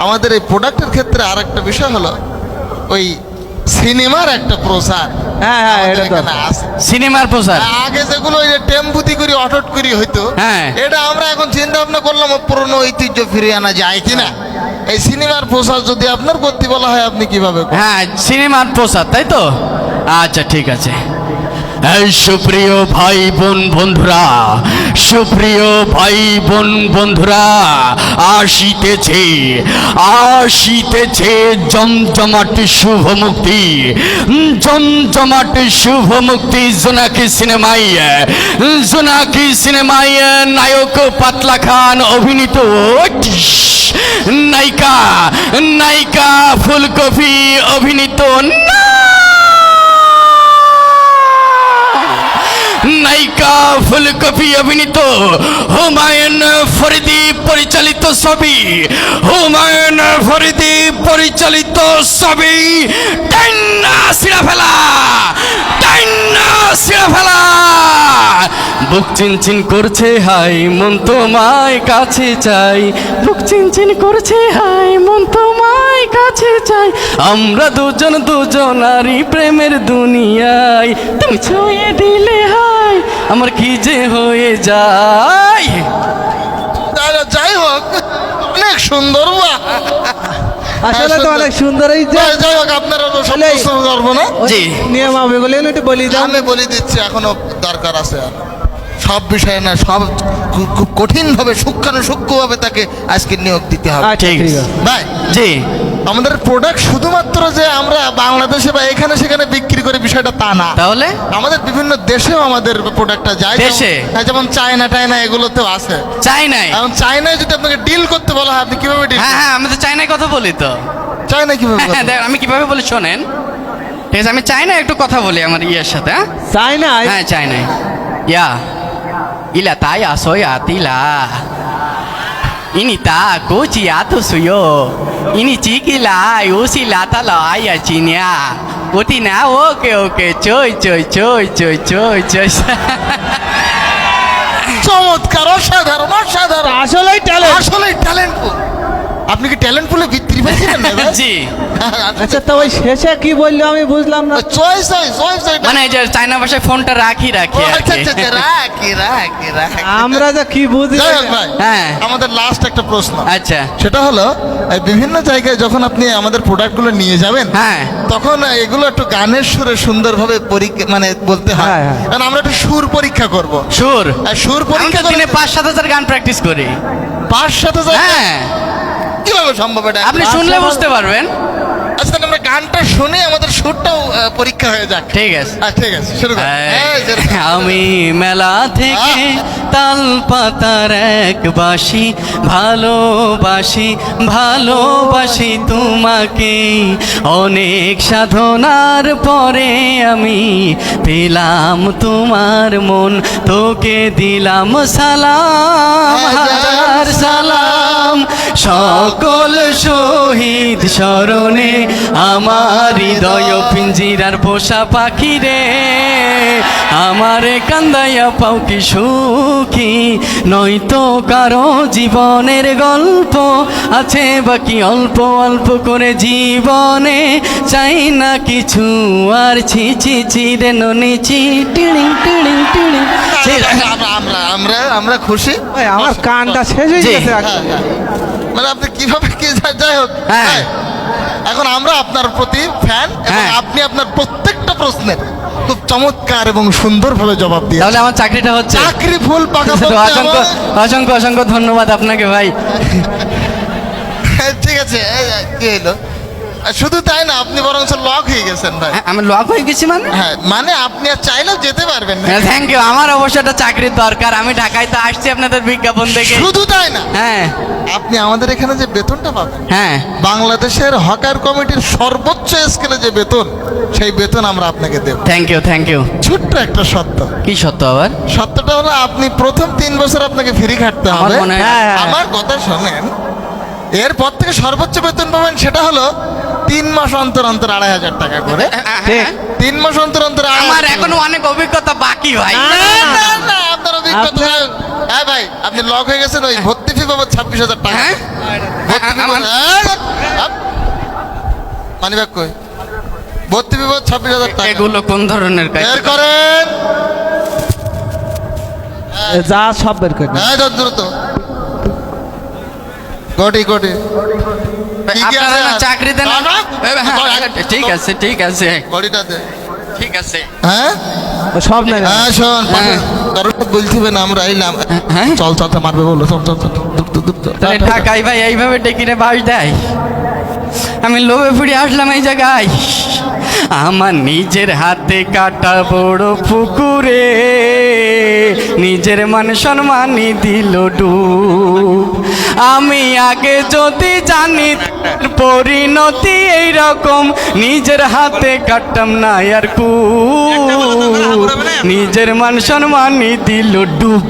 আমাদের এই প্রোডাক্টের ক্ষেত্রে আর একটা বিষয় হলো ওই সিনেমার একটা প্রচার হ্যাঁ, হ্যাঁ, এটা তো। সিনেমার প্রচার আগে যেগুলো ওই যে টেম্পুতি করে অটট করে হইতো হ্যাঁ। এটা আমরা এখন চিন্তা ভাবনা করলাম পুরনো ঐতিহ্য ফিরিয়ে আনা যায় কিনা। এই সিনেমার প্রচার যদি আপনার করতে বলা হয় আপনি কীভাবে হ্যাঁ সিনেমার প্রচার তাই তো? আচ্ছা ঠিক আছে। সুপ্রিয় ভাই বোন বন্ধুরা, সুপ্রিয় ভাই বোন বন্ধুরা, আসিতেছে আসিতেছে জমজমাটি শুভ মুক্তি জমজমাটি শুভ মুক্তি জোনাকি সিনেমাই জোনাকি সিনেমায় নায়ক পাতলা খান অভিনীত, নায়িকা নায়িকা ফুলকপি অভিনীত, না নায়িকা ফুলকপি অভিনীত হুমায়ুন ফরিদি পরিচালিত ছবি। হুমায়ুন ফরিদি পরিচালিত ছবি টাইনা সিরা ফেলা, টাইনা সিরা ফেলা। বুক চিনচিন করছে, হাই মন তোমায় কাছে চাই। বুক চিনচিন করছে, হাই মন তোমায় কাছে চাই। আমরা দুজন দুজন দুজনারই প্রেমের দুনিয়ায়, তুমি ছুঁয়ে দিলে, হাই আমার কি যে হয়ে যায়? তাহলে যাই হোক অনেক সুন্দর! আসলে তো অনেক সুন্দর এই যে যাই- হোক আপনারা তো সব তাহলে- প্রশ্ন করব না? জি। নিয়মাবলীগুলো একটু বলি দাও। আমি বলে দিচ্ছি এখনও দরকার আছে আর। সব বিষয়ে না সব খু- খুব কঠিন ভাবে সূক্ষ্মাণু তাকে আজকে নিয়োগ দিতে হবে। আচ্ছা ঠিক। ভাই জি। আমাদের প্রোডাক্ট শুধুমাত্র যে আমরা বাংলাদেশে বা এখানে সেখানে বিক্রি করে বিষয়টা তা না। তাহলে? আমাদের বিভিন্ন দেশেও আমাদের প্রোডাক্টটা যায়। দেশে? হ্যাঁ, যেমন চায়না টায়না এগুলোতেও আছে। চাই নাই এখন চায়নায় যদি আপনাকে ডিল করতে বলা হয় আপনি কীভাবে ডিল হ্যাঁ হ্যাঁ আমি তো চাইনায় কথা বলি তো। চায়না কীভাবে হ্যাঁ? দেখ, আমি কীভাবে বলি শোনেন। ঠিক আছে আমি চাই না একটু কথা বলি আমার ইয়ের সাথে হ্যাঁ? চাই না হ্যাঁ চাই নাই ইয়া। ইলা তাই আসো আতিলা ইনি তা suyo ini সুয়ো ইনি usi উসি লাতা aya চিনিয়া ওটি না ওকে ওকে চই চই choy চই choy choy চমৎকার অসাধারণ অসাধারণ আসলেই ট্যালেন্ট আসলেই ট্যালেন্ট আপনি কি ট্যালেন্ট পুলে বিক্রি পাচ্ছিলেন না জি। আচ্ছা তো ওই শেষে কি বলল আমি বুঝলাম না। চয়েস হয় চয়েস হয় মানে এই যে চাইনা ভাষায় ফোনটা রাখি রাখি আচ্ছা আচ্ছা আচ্ছা, রাখি রাখি রাখি। আমরা যে কি বুঝি হ্যাঁ। আমাদের লাস্ট একটা প্রশ্ন। আচ্ছা। সেটা হলো এই বিভিন্ন জায়গায় যখন আপনি আমাদের প্রোডাক্টগুলো নিয়ে যাবেন হ্যাঁ। তখন এগুলো একটু গানের সুরে সুন্দরভাবে পরীক্ষা মানে বলতে হয়। হ্যাঁ, হ্যাঁ। কারণ আমরা একটু সুর পরীক্ষা করব। সুর। আর সুর পরীক্ষা করলে পাঁচ সাত হাজার গান প্র্যাকটিস করি। পাঁচ সাথে হ্যাঁ। কীভাবে সম্ভব এটা আপনি শুনলে বুঝতে পারবেন। আচ্ছা তাহলে আমরা গানটা শুনে আমাদের সুরটাও পরীক্ষা হয়ে যাক। ঠিক আছে। ঠিক আছে শুরু আমি মেলা থেকে তাল পাতার এক বাসি ভালোবাসি ভালোবাসি তোমাকে। অনেক সাধনার পরে আমি পেলাম তোমার মন তোকে দিলাম সালাম হাজার সালাম। সকল শহীদ স্মরণে আমার হৃদয় পিঞ্জিরার পোষা পাখি রে। আমারে কান্দাইয়া পাও কি সুখী নয়তো কারও জীবনের গল্প আছে বাকি অল্প অল্প করে জীবনে চাই না কিছু আর ছি ছি ছি রে ননি ছি টিড়িং টিড়িং টিড়িং আমরা আমরা খুশি আমার কানটা শেষ হয়ে। গেছে হ্যাঁ, হ্যাঁ। মানে আপনি কীভাবে কি যাই হোক হ্যাঁ। হ্যাঁ। এখন আমরা আপনার প্রতি ফ্যান এবং হ্যাঁ। আপনি আপনার প্রত্যেকটা প্রশ্নের খুব চমৎকার এবং সুন্দর সুন্দরভাবে জবাব দিয়ে তাহলে আমার চাকরিটা হচ্ছে। চাকরি ফুল পাকা অসংখ্য অসংখ্য অসংখ্য ধন্যবাদ আপনাকে ভাই। ঠিক আছে কি হলো? শুধু তাই না আপনি বরং হয়ে গেছেন ভাই। হ্যাঁ, আমি লক হয়ে গেছি মানে? হ্যাঁ মানে আপনি আর চাইলেও যেতে পারবেন না। থ্যাংক ইউ আমার অবশ্য একটা চাকরির দরকার। আমি ঢাকায় তো আসছি আপনাদের বিজ্ঞাপন দেখে। শুধু তাই না হ্যাঁ। আপনি আমাদের এখানে যে বেতনটা পাবেন হ্যাঁ। বাংলাদেশের হকার কমিটির সর্বোচ্চ স্কেলে যে বেতন সেই বেতন আমরা আপনাকে দেব। থ্যাংক ইউ থ্যাংক ইউ ছোট্ট একটা সত্য। কি সত্য আবার? সত্যটা হলো আপনি প্রথম তিন বছর আপনাকে ফ্রি খাটতে হবে। আমার কথা শোনেন এরপর থেকে সর্বোচ্চ বেতন পাবেন সেটা হলো তিন মাস অন্তর অন্তর আড়াই হাজার টাকা করে। ঠিক। তিন মাস অন্তর অন্তর আমার এখনও অনেক অভিজ্ঞতা বাকি ভাই। না, না, না, আপনার অভিজ্ঞতা হ্যাঁ ভাই আপনি লক হয়ে গেছেন ওই ভর্তি ফি পাবো ছাব্বিশ হাজার টাকা। হ্যাঁ? ভর্তি ফি আমার- মানি ব্যাগ কই? ভর্তি ফি পাবো ছাব্বিশ হাজার টাকা। এগুলো কোন ধরনের কাজ? বের করেন। যা সব বের করে হ্যাঁ দ্রুত। কোটি কোটি চাকরি দেন। এ, হ্যাঁ, ঠিক আছে ঠিক আছে। দে। ঠিক আছে। হ্যাঁ? সব নেই হ্যাঁ শোন। হ্যাঁ। দরকার বলছিবে না আমরা আইলাম হ্যাঁ? চল চল মারবে বলো চল চল। তাহলে ঢাকাই ভাই এইভাবে বাস দেয়। আমি লোভে ফুড়ে আসলাম এই জায়গায়। আমার নিজের হাতে কাটা বড় পুকুরে নিজের মান সম্মানই দিল ডুব। আমি আগে যদি জানি পরিণতি এইরকম নিজের হাতে কাটতাম না আর কু। নিজের মান সম্মানই দিল ডুব।